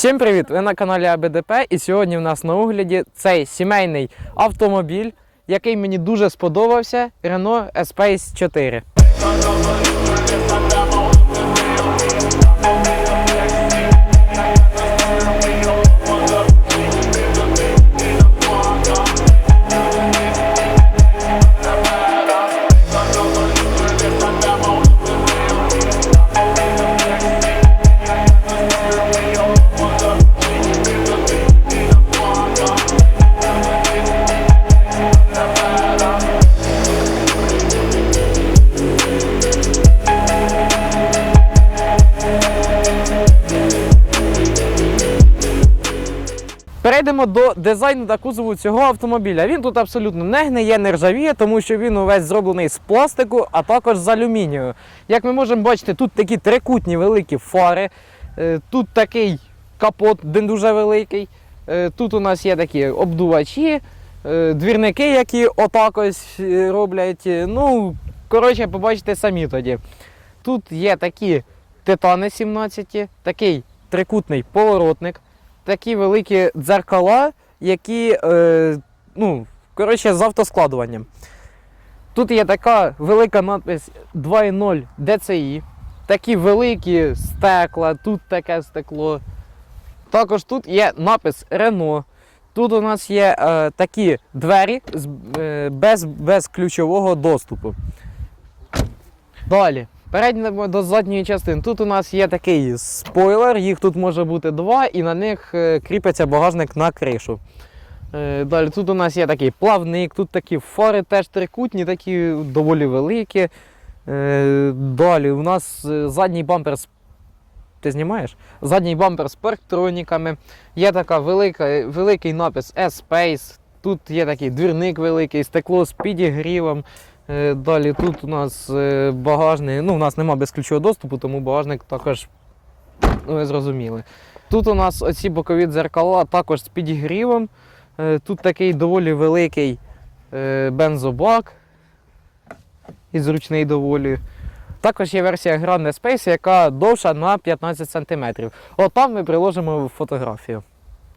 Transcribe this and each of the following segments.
Всім привіт! Ви на каналі АБДП і сьогодні в нас на огляді цей сімейний автомобіль, який мені дуже сподобався Renault Space 4. Дизайну та кузову цього автомобіля. Він тут абсолютно не гниє, не ржавіє, тому що він увесь зроблений з пластику, а також з алюмінію. Як ми можемо бачити, тут такі трикутні великі фари, е, тут такий капот, він дуже великий. Е, Тут у нас є такі обдувачі, е, двірники, які отак ось роблять. Ну, коротше, побачите самі тоді. Тут є такі титани 17, такий трикутний поворотник, такі великі дзеркала, які, е, ну, коротше, з автоскладуванням. Тут є така велика надпись 2.0 DCI, такі великі стекла, тут таке стекло. Також тут є напис Renault. Тут у нас є е, такі двері е, без, без ключового доступу. Далі. Перейдемо до задньої частини. Тут у нас є такий спойлер, їх тут може бути два, і на них е, кріпиться багажник на кришу. Е, Далі тут у нас є такий плавник, тут такі фари теж трикутні, такі доволі великі. Е, Далі у нас задній бампер з. Ти знімаєш? Задній бампер з парктроніками. Є така велика, великий напис S-Space. Тут є такий двірник великий, стекло з підігрівом. Е, Далі тут у нас е, багажник. Ну, у нас немає безключового доступу, тому багажник також ну, ви зрозуміли. Тут у нас оці бокові дзеркала також з підігрівом. Е, Тут такий доволі великий бензобак і зручний доволі. Також є версія Grande Space, яка довша на 15 см. От ми приложимо фотографію.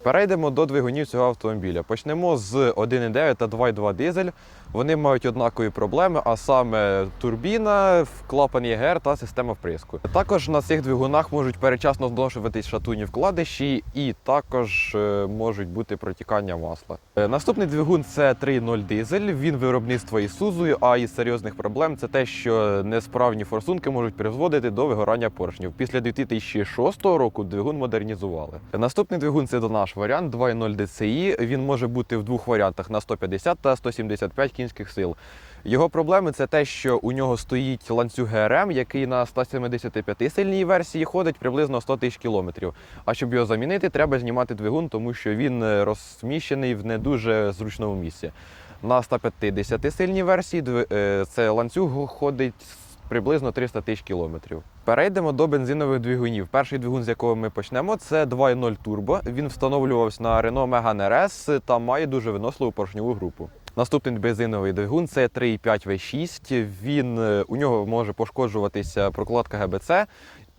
Перейдемо до двигунів цього автомобіля. Почнемо з 1,9 та 2,2 дизель. Вони мають однакові проблеми, а саме турбіна, клапан ЄГР та система вприску. Також на цих двигунах можуть перечасно зношуватись шатунні вкладиші і також е, можуть бути протікання масла. Е, Наступний двигун це 3.0 дизель. Він виробництва Ісузою, а із серйозних проблем це те, що несправні форсунки можуть призводити до вигорання поршнів. Після 2006 року двигун модернізували. Наступний двигун це до наш варіант 2.0 DCI. Він може бути в двох варіантах на 150 та 175 кінських сил. Його проблеми це те, що у нього стоїть ланцюг ГРМ, який на 175 сильній версії ходить приблизно 100 тисяч кілометрів. А щоб його замінити, треба знімати двигун, тому що він е, розміщений в не дуже зручному місці. На 150 сильній версії е, це ланцюг ходить приблизно 300 тисяч кілометрів. Перейдемо до бензинових двигунів. Перший двигун, з якого ми почнемо, це 2.0 турбо. Він встановлювався на Renault Megane RS та має дуже виносливу поршньову групу. Наступний бензиновий двигун це 3.5 V6. Він е, у нього може пошкоджуватися прокладка ГБЦ,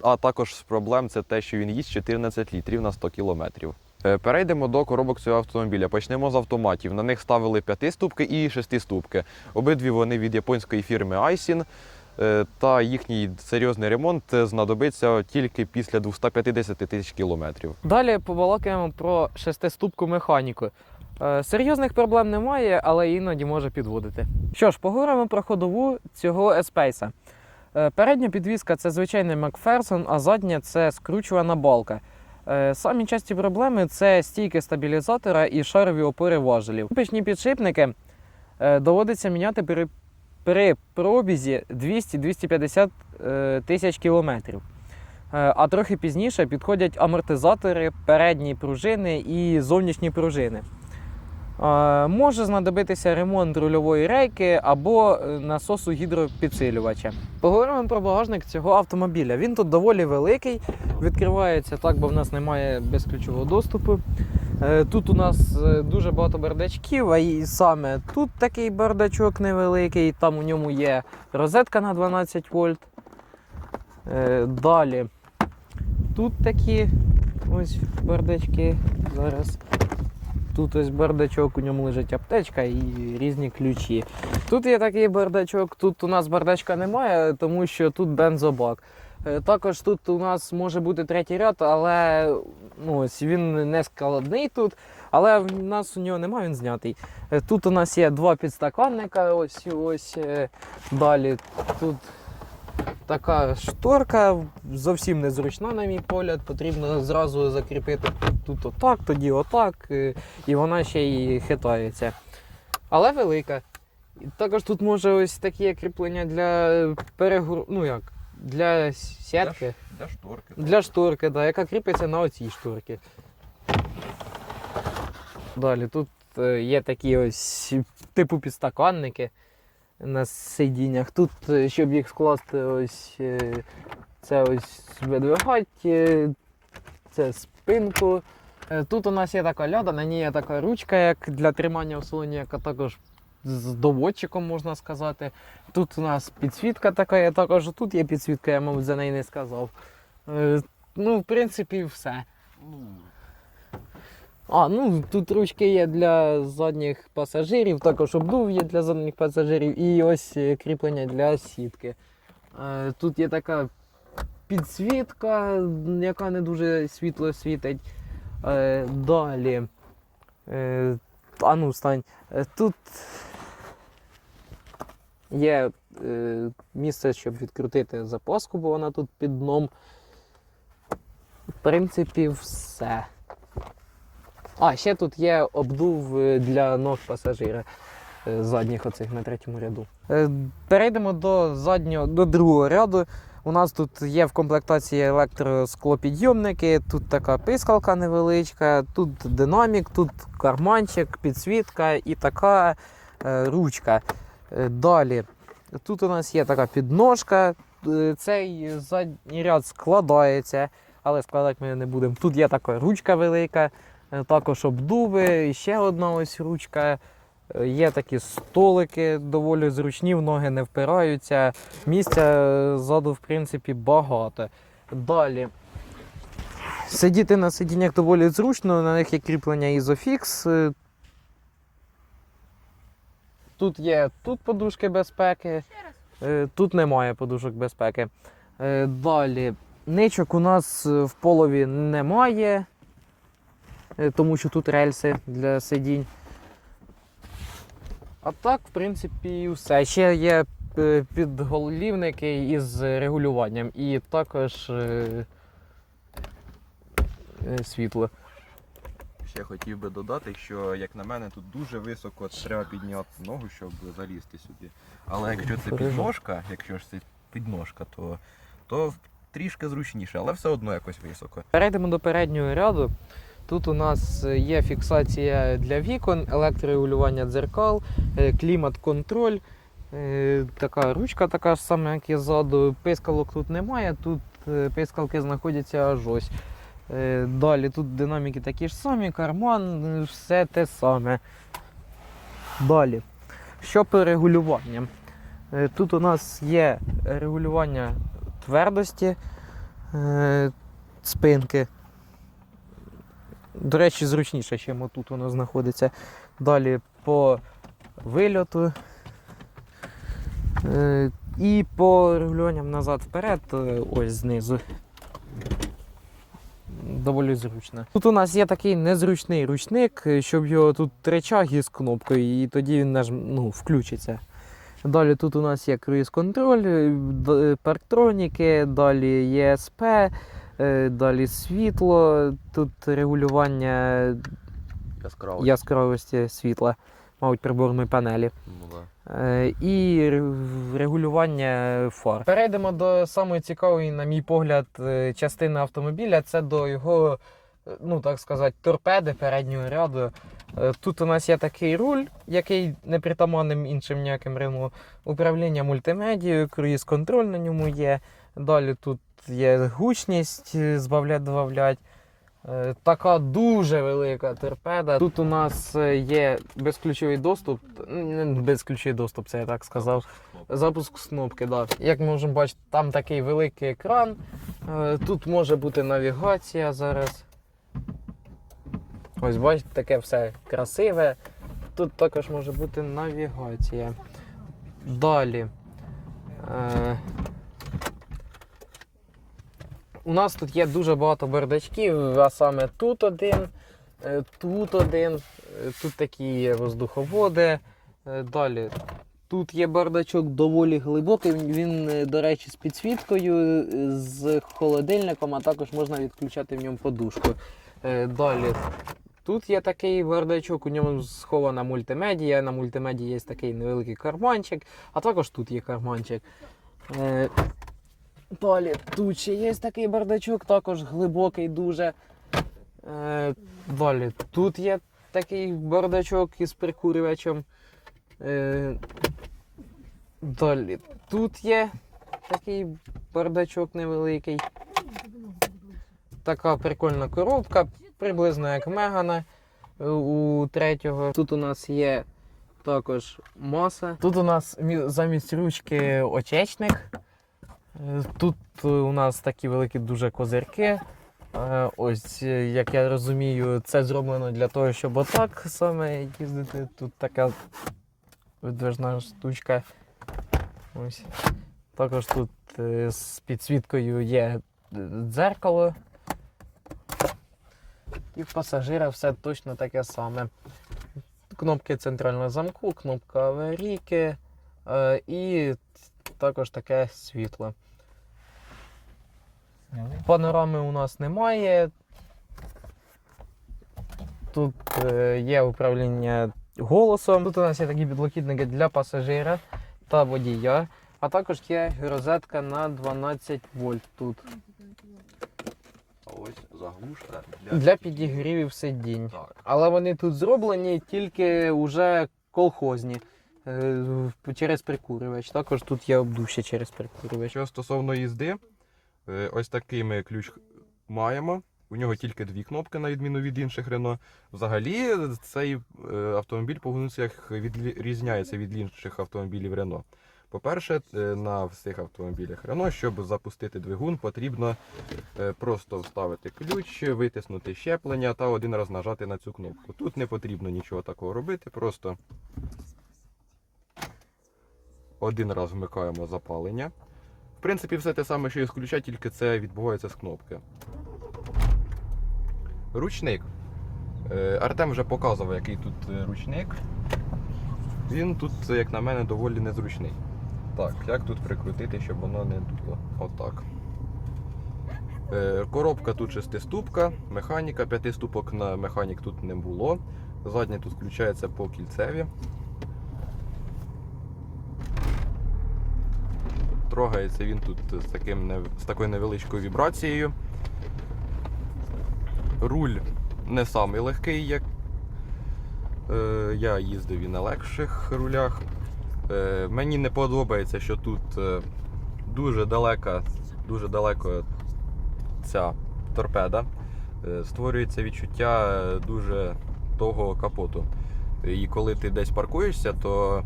а також з проблем це те, що він їсть 14 літрів на 100 кілометрів. Е, Перейдемо до коробок цього автомобіля. Почнемо з автоматів. На них ставили 5 ступки і 6 ступки. Обидві вони від японської фірми Aisin. Е, Та їхній серйозний ремонт знадобиться тільки після 250 тисяч кілометрів. Далі побалакаємо про шестиступку механіку. Е, Серйозних проблем немає, але іноді може підводити. Що ж, поговоримо про ходову цього Еспейса. Е, Передня підвізка це звичайний Макферсон, а задня це скручувана балка. Е, Самі часті проблеми це стійки стабілізатора і шарові опори важелів. Пічні підшипники доводиться міняти при, при пробізі 200-250 е, тисяч кілометрів. А трохи пізніше підходять амортизатори, передні пружини і зовнішні пружини. Може знадобитися ремонт рульової рейки або е, насосу гідропідсилювача. Поговоримо про багажник цього автомобіля. Він тут доволі великий, відкривається так, бо в нас немає безключового доступу. Е, Тут у нас е, дуже багато бардачків, а і саме тут такий бардачок невеликий, там у ньому є розетка на 12 вольт. Далі тут такі Ось бардачки зараз. Тут ось бардачок, у ньому лежить аптечка і різні ключі. Тут є такий бардачок, тут у нас бардачка немає, тому що тут бензобак. Е, Також тут у нас може бути третій ряд, але ну, ось він не складний тут, але в нас у нього немає, він знятий. Е, Тут у нас є два підстаканника, ось ось е, далі. Тут така шторка, зовсім незручна, на мій погляд. Потрібно зразу закріпити тут, отак, тоді отак, е, і вона ще й хитається. Але велика. І також тут може ось такі кріплення для перегру... ну як, для сітки. Для шторки. Для шторки, да, яка кріпиться на оцій шторці. Далі тут е, є такі ось типу підстаканники на сидіннях. Тут, е, щоб їх скласти, ось е, це ось видвигать, е, це спинку. Тут у нас є така ляда, на ній є така ручка, як для тримання в салоні, яка також з доводчиком можна сказати. Тут у нас підсвітка така, є, також тут є підсвітка, я, мабуть, за неї не сказав. Ну, в принципі, все. А, ну тут ручки є для задніх пасажирів, також обдув є для задніх пасажирів і ось е, кріплення для сітки. Е, Тут є така підсвітка, яка не дуже світло світить. Е, Далі. А ну, стань. Тут є місце, щоб відкрутити запаску, бо вона тут під дном. В принципі, все. А, ще тут є обдув е, для ног пасажира е, задніх оцих на третьому ряду. Е, Перейдемо до заднього, до другого ряду. У нас тут є в комплектації електросклопідйомники, тут така пискалка невеличка, тут динамік, тут карманчик, підсвітка і така ручка. Далі. Тут у нас є така підножка. Цей задній ряд складається, але складати ми не будемо. Тут є така ручка велика, також обдуви, і ще одна ось ручка. Е, Є такі столики доволі зручні, в ноги не впираються. Місця е, ззаду, в принципі, багато. Далі. Сидіти на сидіннях доволі зручно, на них є кріплення. Е, Тут є тут подушки безпеки, е, тут немає подушок безпеки. Е, Далі. Ничок у нас е, в полові немає, е, тому що тут рельси для сидінь. А так, в принципі, і все. Ще є е, підголівники із регулюванням і також е, е, світло. Ще хотів би додати, що як на мене тут дуже високо треба підняти ногу, щоб залізти сюди. Але якщо це підножка, якщо ж це підножка, то, то трішки зручніше, але все одно якось високо. Перейдемо до переднього ряду. Тут у нас є фіксація для вікон, електрорегулювання дзеркал, е, клімат-контроль. е, Така ручка така ж сама, як і ззаду. Пискалок тут немає, тут е, пискалки знаходяться аж ось. Е, Далі тут динаміки такі ж самі, карман, е, все те саме. Далі. Що по регулюванням? Е, Тут у нас є регулювання твердості е, спинки. До речі, зручніше, ніж тут воно знаходиться. Далі по вильоту. Е, І по регулюванням назад-вперед, е, ось знизу. Доволі зручно. Тут у нас є такий незручний ручник, е, щоб його тут тричаг із кнопкою, і тоді він наж... ну, включиться. Далі тут у нас є круїз-контроль, е, е, парктроніки, далі ЄСП, далі світло, тут регулювання Яскраво. яскравості світла, мабуть, приборної панелі. Ну, да. Е, і регулювання фар. Перейдемо до самої цікавої, на мій погляд, е, частини автомобіля. Це до його, е, ну так сказати, торпеди переднього ряду. Е, Тут у нас є такий руль, який не притаманним іншим ніяким Рено. Управління мультимедією, круїз-контроль на ньому є. Далі тут є гучність, е, збавлять, добавлять. Е, Така дуже велика торпеда. Тут у нас е, є безключовий доступ. Не безключовий доступ, це я так сказав. Запуск кнопки, да. Як ми можемо бачити, там такий великий екран. Тут може бути навігація зараз. Ось бачите, таке все красиве. Тут також може бути навігація. Далі. Е, у нас тут є дуже багато бардачків, а саме тут один, е, тут один, е, тут такі є воздуховоди. Е, Далі. Тут є бардачок доволі глибокий. Він, до речі, з підсвіткою, з холодильником, а також можна відключати в ньому подушку. Далі. Тут є такий бардачок, у ньому схована мультимедія. На мультимедії є такий невеликий карманчик, а також тут є карманчик. Далі тут є такий бардачок, також глибокий дуже. Е, Далі тут є такий бардачок із прикурювачем. Е, Далі тут є такий бардачок невеликий. Така прикольна коробка, приблизно як Мегана е, у третього. Тут у нас є також маса. Тут у нас замість ручки очечник. Е, Тут е, у нас такі великі дуже козирки. Е, Ось, як я розумію, це зроблено для того, щоб отак саме їздити. Тут така видвижна штучка. Ось. Також тут з підсвіткою є дзеркало. І в пасажира все точно таке саме. Кнопки центрального замку, кнопка аварійки і також таке світло. Панорами у нас немає. Тут е, є управління голосом. Тут у нас є такі підлокітники для пасажира та водія, а також є розетка на 12 вольт тут А ось заглушка для підігрівів сидінь. Так. Але вони тут зроблені тільки вже колхозні через прикурювач. Також тут є обдуще через прикурювач. Що стосовно їзди, е, ось такий ми ключ маємо. У нього тільки дві кнопки, на відміну від інших Рено. Взагалі, цей е, автомобіль по функціях відрізняється від інших автомобілів Рено. По-перше, е, на всіх автомобілях Рено, щоб запустити двигун, потрібно е, просто вставити ключ, витиснути щеплення та один раз нажати на цю кнопку. Тут не потрібно нічого такого робити, просто один раз вмикаємо запалення. В принципі, все те саме, що і з ключа, тільки це відбувається з кнопки. Ручник. Е, Артем вже показував, який тут е, ручник. Він тут, як на мене, доволі незручний. Так, як тут прикрутити, щоб воно не дуло? Отак. Е, Коробка тут шестиступка, механіка, п'яти ступок на механік тут не було. Заднє тут включається по кільцеві. Трогається він тут з, таким, з такою невеличкою вібрацією. Руль не самий легкий, як е, я їздив і на легших рулях. Е, мені не подобається, що тут е, дуже далека, дуже далеко ця торпеда. Е, створюється відчуття е, дуже того капоту. І коли ти десь паркуєшся, то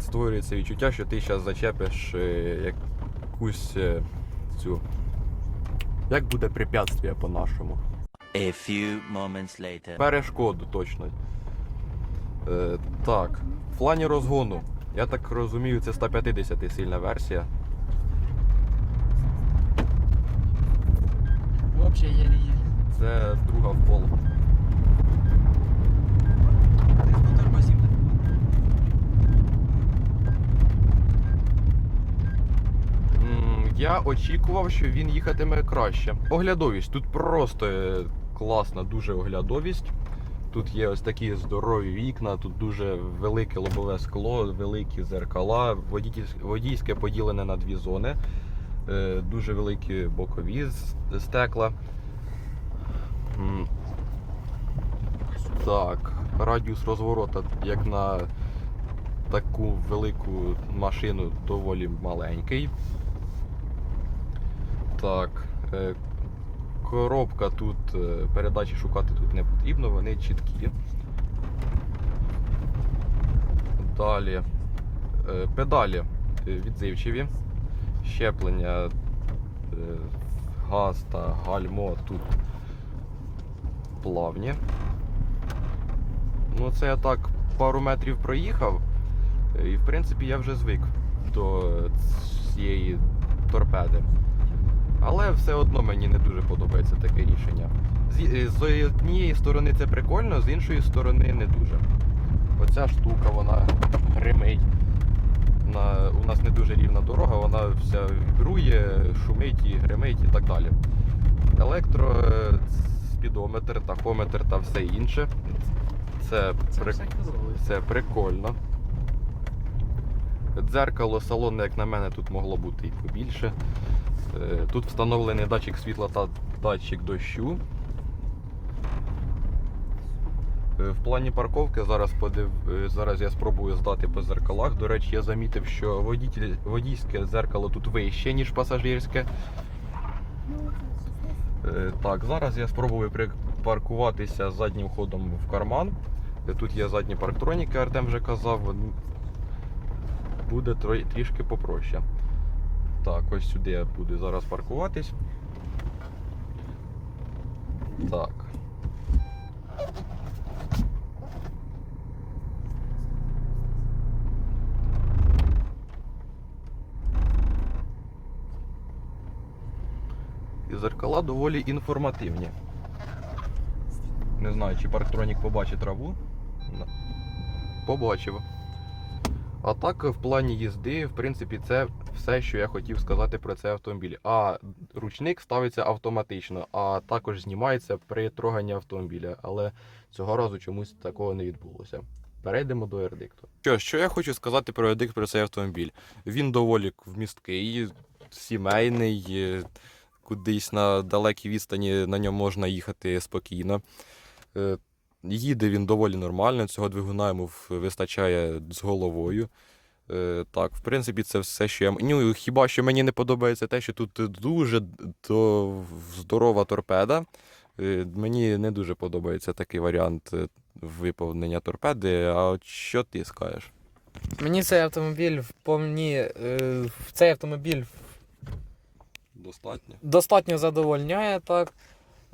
створюється відчуття, що ти зараз зачепиш е, якусь е, цю. Як буде препятствие по-нашому? A few moments later. Перешкоду точно. Е, так, в плані розгону. Я так розумію, це 150 сильна версія. Взагалі є. Це друга в пол. Я очікував, що він їхатиме краще. Оглядовість. Тут просто е, класна, дуже оглядовість. Тут є ось такі здорові вікна, тут дуже велике лобове скло, великі зеркала, водійське поділене на дві зони, е, дуже великі бокові стекла. Так, радіус розворота, як на таку велику машину, доволі маленький. Так, е, коробка тут, е, передачі шукати тут не потрібно, вони чіткі. Далі. е, Педалі відзивчиві. Щеплення, газ та гальмо тут плавні. Ну, це я так пару метрів проїхав, і в принципі я вже звик до цієї торпеди. Але все одно мені не дуже подобається таке рішення. З, е, з однієї сторони це прикольно, з іншої сторони не дуже. Оця штука, вона гримить. На, у нас не дуже рівна дорога, вона вся вібрує, шумить і гримить і так далі. Електро, е, спідометр, тахометр та все інше. Це, при... це прикольно. Дзеркало салонне, як на мене, тут могло бути і побільше. Е, Тут встановлений датчик світла та датчик дощу. Е, В плані парковки зараз подив... е, зараз я спробую здати по зеркалах. До речі, я замітив, що водітель... водійське зеркало тут вище, ніж пасажирське. Так, зараз я спробую припаркуватися заднім ходом в карман. Тут є задні парктроніки, Артем вже казав. Буде трішки попроще. Так, ось сюди я буду зараз паркуватись. Так. І зеркала доволі інформативні. Не знаю, чи парктронік побачить траву. Побачив. А так, в плані їзди, в принципі, це все, що я хотів сказати про цей автомобіль. А ручник ставиться автоматично, а також знімається при троганні автомобіля. Але цього разу чомусь такого не відбулося. Перейдемо до вердикту. Що, що я хочу сказати про вердикт про цей автомобіль? Він доволі вмісткий, сімейний, е, кудись на далекій відстані на ньому можна їхати спокійно. Їде він доволі нормально, цього двигуна йому вистачає з головою. Е, Так, в принципі, це все, що я. Ну, хіба що мені не подобається те, що тут дуже до- здорова торпеда. Е, Мені не дуже подобається такий варіант е, виповнення торпеди. А от що ти скажеш? Мені цей автомобіль вповні. Е, цей автомобіль Достатньо. достатньо задовольняє так.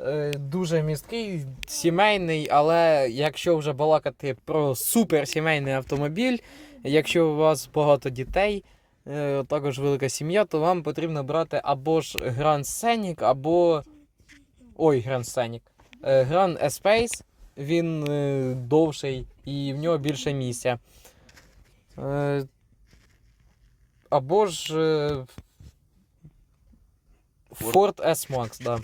Е, Дуже місткий, сімейний, але якщо вже балакати про суперсімейний автомобіль, якщо у вас багато дітей, е, також велика сім'я, то вам потрібно брати або ж Grand Scenic, або. Ой, Grand Scenic. Е, Grand Espace, він довший і в нього більше місця. Або ж Ford S-Max, да.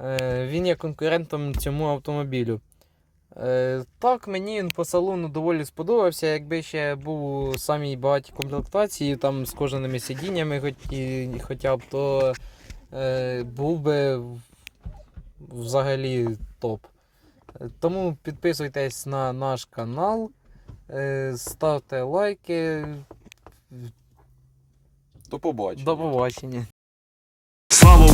Е, він є конкурентом цьому автомобілю. Е, так, мені він по салону доволі сподобався. Якби ще був у самій багатій комплектації, там з кожаними сидіннями, хоч, і, хоча б, то е, був би взагалі топ. Тому підписуйтесь на наш канал, е, ставте лайки. До побачення. Слава Україні,